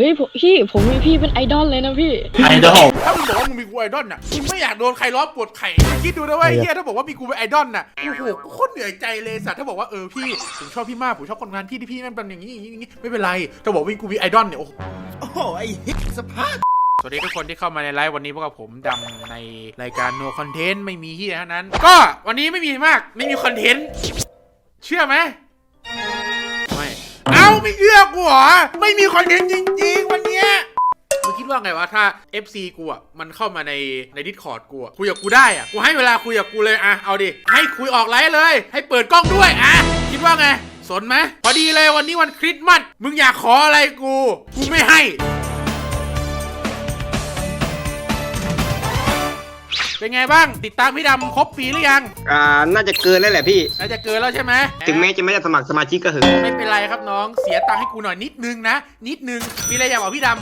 เฮ้ยผมพี่ผมมีพี่เป็นไอดอลเลยนะพี่ ไอดอลถ้ามึงบอกว่ามึงมีกูไอดอลน่ะมึงไม่อยากโดนใครล้อปวดไข่คิดดูนะเว่าเฮียถ้าบอกว่ามีกูเป็นไอดอลน่ะโอ้โหกูโคตรเหนื่อยใจเลยสัตว์ถ้าบอกว่าเออพี่ผมชอบพี่มากผมชอบคนงานพี่ที่พี่นั่นเป็นอย่างนี้อย่างนี้อย่างนี้ไม่เป็นไรถ้าบอกว่ามีกูมีไอดอลเนี่ยโอ้โหโอ้โหไอ้เหี้ยสภาพสวัสดีทุกคนที่เข้ามาในไลฟ์วันนี้พวกกับผมดำในรายการ no content ไม่มีเฮียเท่านั้น ก็วันนี้ไม่มีมากไม่มีคอนเทนต์เชื่อไหมไม่เอาไม่เชื่อกูเหรอ ไม่มีคอนเทนต์จริง ๆ วันเนี้ยมึงคิดว่าไงวะถ้า FC กูอะมันเข้ามาในในดิสคอร์ดกูอะคุยกับกูได้อะกูให้เวลาคุยกับกูเลยอะเอาดิให้คุยออกไลฟ์เลย ให้เปิดกล้องด้วยอะคิดว่าไงสนไหมพอดีเลยวันนี้วันคริสต์มาสมึงอยากขออะไรกู กูไม่ให้ เป็นไงบ้างติดตามพี่ดำครบปีหรือยังอ่าน่าจะเกินแล้วแหละพี่ น่าจะเกินแล้วใช่ไหมถึงแม้จะไม่ได้สมัครสมาชิกก็เหอะไม่เป็นไรครับน้องเสียตังค์ให้กูหน่อยนิดนึงนะ นิดนึงมีอะไรอยากบอกพี่ดำ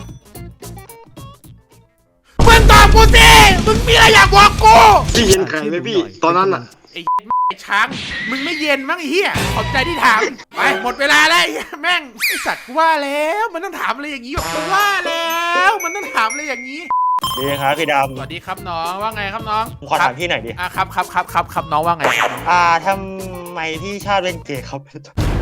มึงตอบกูสิมึงมีอะไรอยากบอกกูพี่เย็นไข่ไหมพี่ ตอนนั้นอะไอ้ ไอ้ช้างมึงไม่เย็นมั้งไอ้เหี้ยขอบใจที่ถามไปหมดเวลาแล้วไอ้เหี้ยแม่งไอ้สัตว์กูว่าแล้ว มันต้องถามอะไรอย่างนี้กูว่าแล้ว มันต้องถามอะไรอย่างนี้ ดีครับพี่ดสวัสดีครับน้องว่าไงครับน้องำผมขอถามพี่หน่อยดิ อะครับครับครับครับครับน้องว่าไงครับน้องอ่าทำไมพี่ชอบเล่นเกมครับ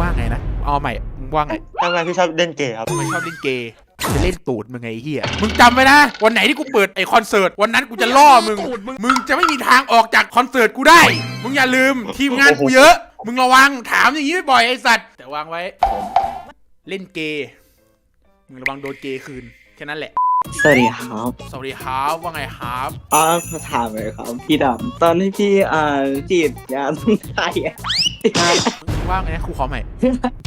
ว่าไงนะเอาใหม่มึงว่าไงทำไมพี่ชอบเล่นเกมครับทำไมชอบเล่นเกย์จะเล่นตูดมึงไงไอ้เฮียมึงจำไว้นะวันไหนที่กูเปิดไอคอนเสิร์ตวันนั้นกูจะล่อมึงมึงจะไม่มีทางออกจากคอนเสิร์ตกูได้ มึงอย่าลืมทีมงานกูเยอะ มึงระวังถามอย่างนี้บ่อยๆไอสัตว์แต่วางไว้เล่นเกย์มึงระวังโดนเกย์คืนแค่นั้นแหละ สวัสดีครับสวัสดีครับว่าไงครับอ่าขอถามเลยครับ พี่ดำตอนที่พี่อ่าจีบยาสมุนไพรอะมึงว่าไงนะครูขอใหม่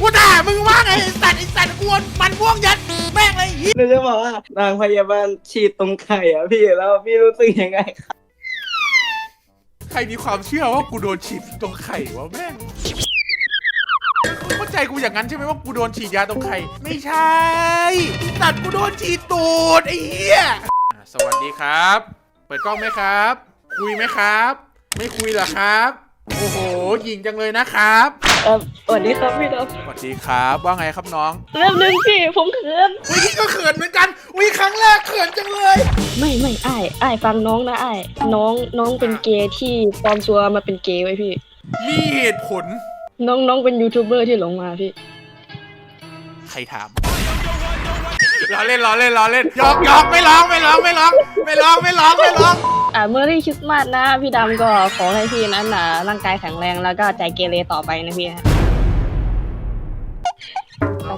กูด่ามึงว่าไงไอสัตว์ไอสัตว์กวนมันพ่วงยัดแม่งเลยไอ้เหี้ยหนูจะบอกว่านางพยาบาลฉีดตรงไข่อะพี่แล้วพี่รู้สึกยังไงครับใครมีความเชื่อว่ากูโดนฉีดตรงไข่วะแม่งเข้า ใจกูอย่างนั้นใช่ไหมว่ากูโดนฉีดยาตรงไข่ ไม่ใช่ตัดกูโดนฉีดตูดไอ้เหี้ยอะสวัสดีครับ เปิดกล้องไหมครับ คุยไหมครับ ไม่คุยเหรอครับ โอ้โหหยิงจังเลยนะครับเออสวัสดีครับพี่ดสวัสดีครับว่าไงครับน้องำเริ่มหนึ่งพี่ผมเขินอุ้ยพี่ก็เขินเหมือนกันอุ้ยครั้งแรกเขินจังเลย ไม่ไม่อ้ายอ้ายฟังน้องนะอ้ายน้องน้องเป็นเกย์ที่ปลอมตัวมาเป็นเกย์ไว้พี่ มีเหตุผล น้องน้องเป็นยูทูบเบอร์ที่หลงมาพี่ ใครถามล้อเล่นล้อเล่นล้อเล่นหยอกหยอกไม่ร้องไม่ร้องไม่ร้องไม่ร้องไม่ร้องไม่ร้องอ่าเมื่อรี่คริสต์มาสนะ พี่ดำก็ขอให้พี่นั้นน่ะร่างกายแข็งแรงแล้วก็ใจเกเรต่อไปนะพี่ฮะแล้ว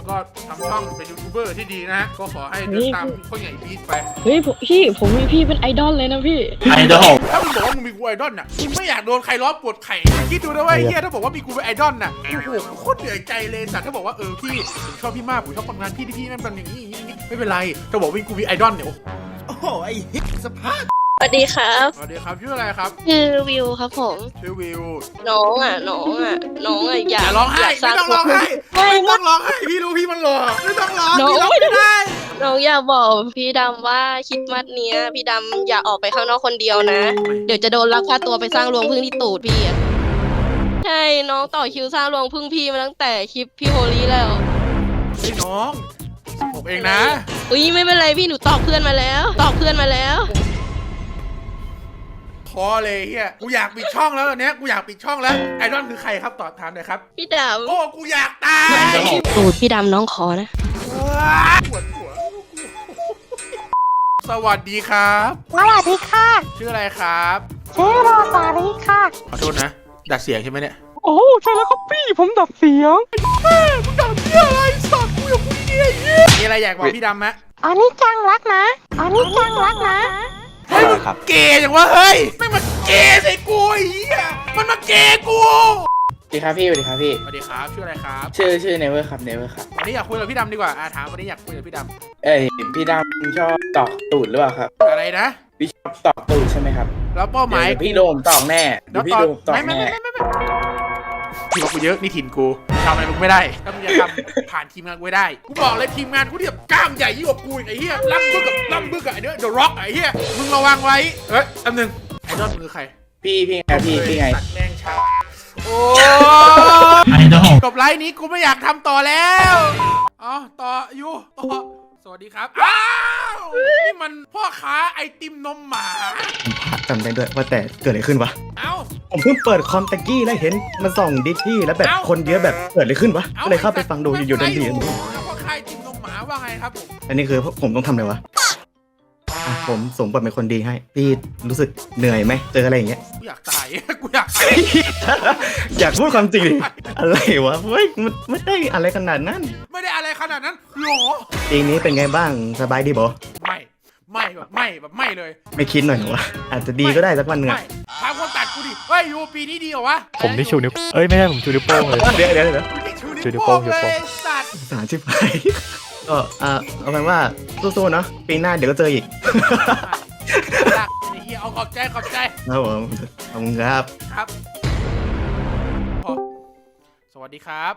ก็ทำช่องเป็นยูทูบเบอร์ที่ดีนะฮะ ก็ขอให้เดินตามพ่อใหญ่บีทไป เฮ้ยผมพี่ผมมีพี่เป็นไอดอลเลยนะพี่ ไอดอล ถ้ามึงบอกว่ามึงมีกูไอดอลน่ะมึงไม่อยากโดนใครล้อปวดไข่ คิดดูนะเว่าเฮียถ้าบอกว่ามีกูเป็นไอดอลน่ะ โอ้โหโคตรเหนื่อยใจเลยสัตว์ถ้าบอกว่าเออพี่ผมชอบพี่มากผมชอบคนงานพี่ที่พี่นั่นเป็นอย่างนี้อย่างนี้อย่างนี้ไม่เป็นไรถ้าบอกว่ามีกูมีไอดอลเนี่ย โอ้โอ้โหไอ้เหี้ยสภาพ สวัสดีครับ สวัสดีครับชื่ออะไรครับ ชื่อวิวครับผม ชื่อวิว น้องอะ น้องอะ น้องอะออยากย่าร้องไห้ยากสไม่ร้างต้องร้องไห้ไม่ไม่ไม่ต้องร้องไห้พี่รู้พี่มันหล่อไม่ต้องร้องน้องพี่ร้องไม่ไม่ได้ น้องอยากบอกพี่ดำว่าคริดมัดเนี้ย พี่ดำอย่าออกไปข้างนอกคนเดียวนะ เดี๋ยวจะโดนลักพาตัวไปสร้างรวงพึ่งที่ตูดพี่อะใช่น้องต่อคิวสร้างรวงพึ่งพี่มาตั้งแต่คลิปพี่โฮลี่แล้วไอ้น้องผมเองนะอุ้ยไม่เป็นไรพี่หนูตอบเพื่อนมาแล้ว ตอบเพื่อนมาแล้ว พอเลยเฮียกูอยากปิดช่องแล้วตอนเนี้ยกูอยากปิดช่องแล้วไอดอลคือใครครับตอบถามหน่อยครับ พี่ดโอ้กูอยากตายำตูดพี่ดำน้องขอนะ ปวดหัวสวัสดีครับ สวัสดีค่ะ ชื่ออะไรครับชื่อโรซาลีค่ะ ขอโทษนะดัดเสียงใช่ไหมเนี่ยโอ้ใช่แล้วครับพี่ผมดับเสียงมึงดัดเสียงอะไรสัตว์กูอยากพูดดีๆเฮียมีอะไรอยากบอกพี่ดำไหมอันนี้จังรักนะ อันนี้จังรักนะ เฮ้ยมึงเกย์อย่างวะเฮ้ยไม่มาเกย์ใส่กูไอ้เหี้ยมันมาเกย์กูสวัสดีครับพี่สวัสดีครับพี่ สวัสดีครับชื่ออะไรครับชื่อชื่อเนเวอร์ครับเนเวอร์ครับ วันนี้อยากคุยกับพี่ดำดีกว่าอ่าถามวันนี้อยากคุยกับพี่ดเอ้ยพี่ดำชอบตอกตูดหรือเปล่าครับำอะไรนะ พี่ชอบตอกตูดใช่ไหมครับแล้วเป้าหมายเดี๋ยวพี่โดมตอกแน่เดี๋ยวพี่โดมตอกไม่ไม่แน่ไม่ไม่ไม่ทีมงานกูเยอะนี่ถิ่นกูทำอะไรมึงไม่ได้ถ้ามึงจะทำผ่านทีมงานกูไม่ได้ กูบอกเลยทีมงานกูที่แบบกล้ามใหญ่ยิ่งกว่ากูอีกไอ้เหี้ยล่ำบึกกับล่ำบึกกับไอ้เด้อเดอะร็อกไอ้เหี้ย มึงระวังไว้ เอ้ยอันหนึ่งไอดอลมึงคือใครพี่พี่ไงพี่พี่ไงตัดแรงช้าโอ้ไอดอลจบไลฟ์นี้กูไม่อยากทำต่อแล้ว อ๋อ ต่ออยู่ต่อ สวัสดีครับ อ้าว นี่มันพ่อค้าไอติมนมหมา จำได้ด้วยว่าแต่เกิดอะไรขึ้นวะ เอ้า ผมเพิ่งเปิดคอมตะกี้แล้วเห็นมันส่องดิสที่แล้วแบบเอ้า คนเยอะแบบเกิดอะไรขึ้นวะอ้ก็เลยเข้าไปฟังดูอยู่ๆดันดีแล้วพ่อค้าไอติมนมหมาว่าไงครับผมอันนี้คือผมต้องทำอะไรวะอะผมสมบัติเป็นคนดีให้ พี่รู้สึกเหนื่อยไหมเจออะไรอย่างเงี้ย กูอยากตาย กูอยากตายอยากพูดความจริงดิอะไรวะเฮ้ยมันไม่ได้อะไรขนาดนั้นไม่ได้อะไร ขนาดนั้นหรอปีนี้เป็นไงบ้างสบายดีบอไม่ไม่แบบไม่แบบไม่เลย ไม่คิดหน่อยเหรอวะอาจจะดีก็ได้สักวันหนึ่งไม่อะทางคนตัดกูดิเฮ้ยยูปีนี้ดีเหรอวะผมที่ชูนิ้วเอ้ยไม่ใช่ผมชูนิ้วโป้งเลย เดี๋ยวเดี๋ยวเดี๋ยวกูนี่ชูชูนิ้นิ้ววโป้โป้งงเลยชูนิ้วโป้งสัตว์สารชิบหายก็อ่าเอาเป็นว่าสู้ๆเนาะปีหน้าเดี๋ยวก็เจออีกรักไอ้เหี้ยเอาขอบใจขอบใจครับผมขอบคุณครับ ครับพอสวัสดีครับ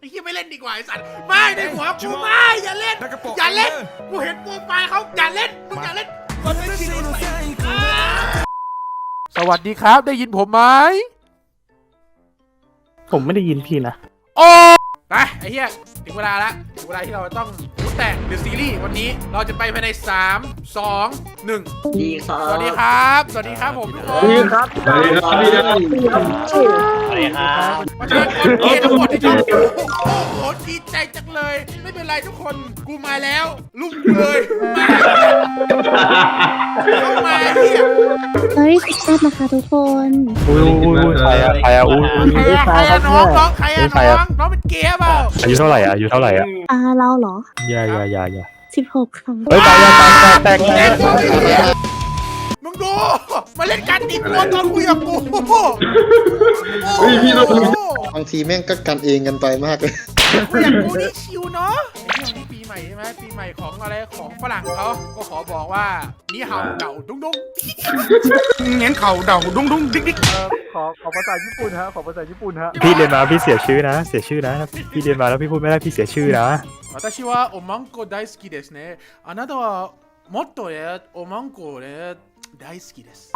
ไอ้เหี้ยไม่เล่นดีกว่าไอ้สัตว์ไม่ในหัวกูไม่อย่าเล่นอย่าเล่นกูเห็นโปรไฟล์เขาอย่าเล่นมึงอย่าเล่นมันไม่ชินสวัสดีครับได้ยินผมไหมผมไม่ได้ยินพี่นะโอ้ไปไอ้เหี้ยถึงเวลาละถึงเวลาที่เราต้องรู้ แต่งเดอะซีรีส์วันนี้เราจะไปภายใน 3 2 1 ดีครัสวัสดีครับ สวัสดีครับผมทุกคนครับสวัสดีครับพี่ดำสวัสดีครับประชากรเกย์ทั้งหมดที่ชอบกูโอ้โหดีใจจังเลย ไม่เป็นไรทุกคนกูมาแล้วลุกเลยมาเข้ามาเฮียเฮ้ยสุดยอดนะคะทุกคน อุ้ยอุ้ยอุ้ยใครอะใครอะอุ้ยอุ้ยใครอะใครอะน้องน้องใครอะน้องน้อง เป็นเกย์เปล่าอายุเท่าไหร่อะอายุเท่าไหร่อะอ่าเราเหรออย่าอย่าอย่าอย่าสิบหกครั้งเฮ้ยตายแล้วตายแตกแตกแตกมึงดูมาเล่นการตีตัวตอนคุยกับกูโอ้โหบางทีแม่งก็กันเองกันไปมากเลยคุยกับกูนี่ชิวเนาะไอ้เรื่องนี้ปี ใหม่ใช่ไหมปีใหม่ของอะไรของฝรั่งเขาก็ขอบอกว่านี่เห่าเดาดุ้งดุ้งเน้นเข่าเดาดุ้งดุ้งดิ๊กดิ๊ก ขอขอภาษาญี่ปุ่นฮะขอภาษาญี่ปุ่นฮะพี่เรียนมาพี่เสียชื่อนะ เสียชื่อนะ พี่เรียนมาแล้วพี่พูดไม่ได้พี่เสียชื่อนะ 私はおまんこ大好きですね。あなたはもっとね、おまんこね、大好きです。